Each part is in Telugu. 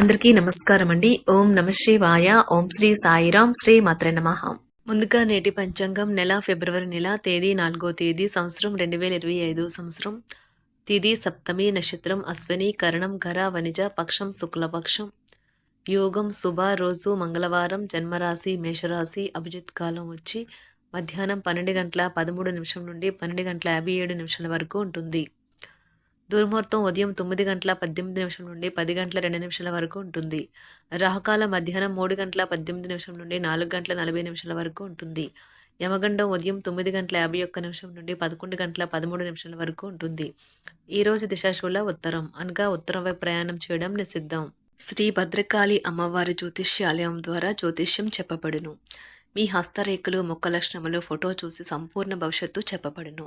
అందరికీ నమస్కారం అండి. ఓం నమ శివాయ. ఓం శ్రీ సాయిరాం శ్రీ మాత్ర నమ. ముందుగా నేటి పంచాంగం నెల ఫిబ్రవరి నెల తేదీ నాలుగో తేదీ సంవత్సరం రెండు వేల ఇరవై ఐదు సంవత్సరం. తిది సప్తమి నక్షత్రం అశ్విని కరణం ఘర వనిజ పక్షం శుక్లపక్షం. యోగం శుభ రోజు మంగళవారం జన్మరాశి మేషరాశి అభిజిత్ కాలం వచ్చి మధ్యాహ్నం పన్నెండు గంటల పదమూడు నిమిషం నుండి పన్నెండు గంటల యాభై ఏడు నిమిషాల వరకు ఉంటుంది. దుర్ముహూర్తం ఉదయం తొమ్మిది గంటల పద్దెనిమిది నిమిషం నుండి పది గంటల రెండు నిమిషాల వరకు ఉంటుంది. రాహుకాలం మధ్యాహ్నం మూడు గంటల పద్దెనిమిది నిమిషం నుండి నాలుగు గంటల నలభై నిమిషాల వరకు ఉంటుంది. యమగండం ఉదయం తొమ్మిది గంటల యాభై ఒక్క నిమిషం నుండి పదకొండు గంటల పదమూడు నిమిషాల వరకు ఉంటుంది. ఈరోజు రోజు దిశాశూల ఉత్తరం. అనగా ఉత్తరం వైపు ప్రయాణం చేయడం నిషిద్ధం. శ్రీ భద్రకాళి అమ్మవారి జ్యోతిష్యాలయం ద్వారా జ్యోతిష్యం చెప్పబడును. మీ హస్తరేఖలు ముఖ లక్షణములు ఫోటో చూసి సంపూర్ణ భవిష్యత్తు చెప్పబడును.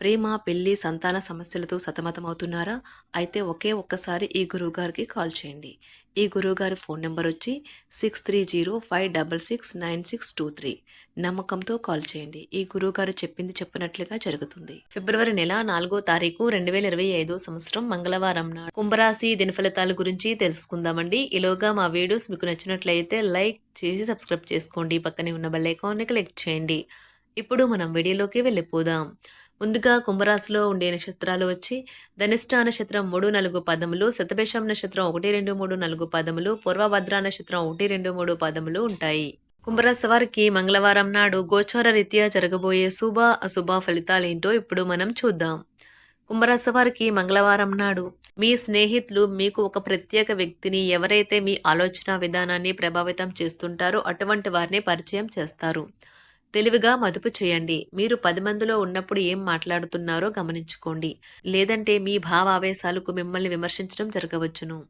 ప్రేమ పెళ్ళి సంతాన సమస్యలతో సతమతమవుతున్నారా? అయితే ఒకే ఒక్కసారి ఈ గురువుగారికి కాల్ చేయండి. ఈ గురువుగారి ఫోన్ నెంబర్ వచ్చి six three zero five double six nine six two three నమ్మకంతో కాల్ చేయండి. ఈ గురువుగారు చెప్పింది చెప్పినట్లుగా జరుగుతుంది. ఫిబ్రవరి నెల నాలుగో తారీఖు రెండు వేల ఇరవై ఐదో సంవత్సరం మంగళవారం నాడు. కుంభరాశి దినఫలితాల గురించి తెలుసుకుందామండి. ఈలోగా మా వీడియోస్ మీకు నచ్చినట్లయితే లైక్ చేసి సబ్స్క్రైబ్ చేసుకోండి. పక్కనే ఉన్న బెల్ ఐకాన్ని క్లిక్ చేయండి. ఇప్పుడు మనం వీడియోలోకి వెళ్ళిపోదాం. ముందుగా కుంభరాశిలో ఉండే నక్షత్రాలు వచ్చి ధనిష్ట నక్షత్రం మూడు నాలుగు పదములు శతభేషం నక్షత్రం ఒకటి రెండు మూడు నాలుగు పదములు పూర్వభద్ర నక్షత్రం ఒకటి రెండు మూడు పదములు ఉంటాయి. కుంభరాశి వారికి మంగళవారం నాడు గోచార రీత్యా జరగబోయే శుభ అశుభ ఫలితాలేంటో ఇప్పుడు మనం చూద్దాం. కుంభరాశి వారికి మంగళవారం నాడు మీ స్నేహితులు మీకు ఒక ప్రత్యేక వ్యక్తిని ఎవరైతే మీ ఆలోచన విధానాన్ని ప్రభావితం చేస్తుంటారో అటువంటి వారిని పరిచయం చేస్తారు. తెలివిగా మదుపు చేయండి. మీరు పది మందిలో ఉన్నప్పుడు ఏం మాట్లాడుతున్నారో గమనించుకోండి. లేదంటే మీ భావావేశాలకు మిమ్మల్ని విమర్శించడం జరగవచ్చును.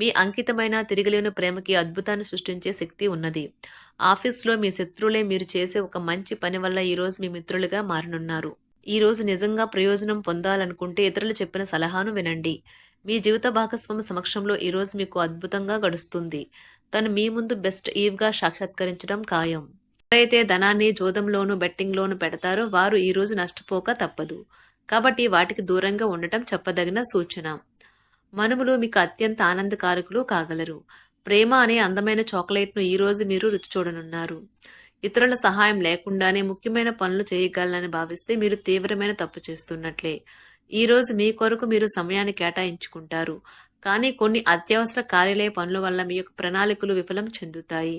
మీ అంకితమైన తిరిగిలేని ప్రేమకి అద్భుతాన్ని సృష్టించే శక్తి ఉన్నది. ఆఫీస్లో మీ శత్రువులే మీరు చేసే ఒక మంచి పని వల్ల ఈరోజు మీ మిత్రులుగా మారనున్నారు. ఈరోజు నిజంగా ప్రయోజనం పొందాలనుకుంటే ఇతరులు చెప్పిన సలహాను వినండి. మీ జీవిత భాగస్వామి సమక్షంలో ఈరోజు మీకు అద్భుతంగా గడుస్తుంది. తను మీ ముందు బెస్ట్ ఈవ్గా సాక్షాత్కరించడం ఖాయం. ఎవరైతే ధనాన్ని జోదంలోను బెట్టింగ్లోను పెడతారో వారు ఈ రోజు నష్టపోక తప్పదు. కాబట్టి వాటికి దూరంగా ఉండటం చెప్పదగిన సూచన. మనుములు మీకు అత్యంత ఆనందకారకులు కాగలరు. ప్రేమ అనే అందమైన చాక్లెట్ను ఈ రోజు మీరు రుచి చూడనున్నారు. ఇతరుల సహాయం లేకుండానే ముఖ్యమైన పనులు చేయగలనని భావిస్తే మీరు తీవ్రమైన తప్పు చేస్తున్నట్లే. ఈ రోజు మీ కొరకు మీరు సమయాన్ని కేటాయించుకుంటారు. కానీ కొన్ని అత్యవసర కార్యాలయ పనుల వల్ల మీ యొక్క ప్రణాళికలు విఫలం చెందుతాయి.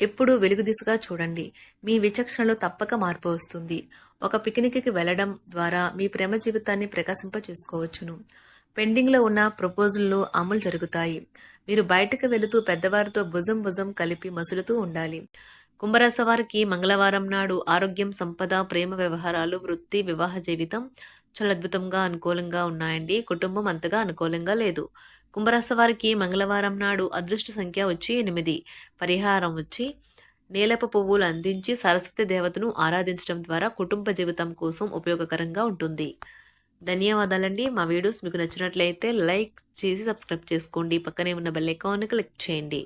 ఎప్పుడూ వెలుగు దిశగా చూడండి. మీ విచక్షణలో తప్పక మార్పు వస్తుంది. ఒక పిక్నిక్కి వెళ్ళడం ద్వారా మీ ప్రేమ జీవితాన్ని ప్రకాశింప చేసుకోవచ్చును పెండింగ్లో ఉన్న ప్రపోజల్లు అమలు జరుగుతాయి. మీరు బయటకు వెళుతూ పెద్దవారితో భుజం భుజం కలిపి మసులుతూ ఉండాలి. కుంభరాశి వారికి మంగళవారం నాడు ఆరోగ్యం సంపద ప్రేమ వ్యవహారాలు వృత్తి వివాహ జీవితం చాలా అద్భుతంగా అనుకూలంగా ఉన్నాయండి. కుటుంబం అంతగా అనుకూలంగా లేదు. కుంభరాశి వారికి మంగళవారం నాడు అదృష్ట సంఖ్య వచ్చి ఎనిమిది. పరిహారం వచ్చి నేలపు పువ్వులు అందించి సరస్వతి దేవతను ఆరాధించడం ద్వారా కుటుంబ జీవితం కోసం ఉపయోగకరంగా ఉంటుంది. ధన్యవాదాలండి. మా వీడియోస్ మీకు నచ్చినట్లయితే లైక్ చేసి సబ్స్క్రైబ్ చేసుకోండి. పక్కనే ఉన్న బెల్ ఐకాన్ క్లిక్ చేయండి.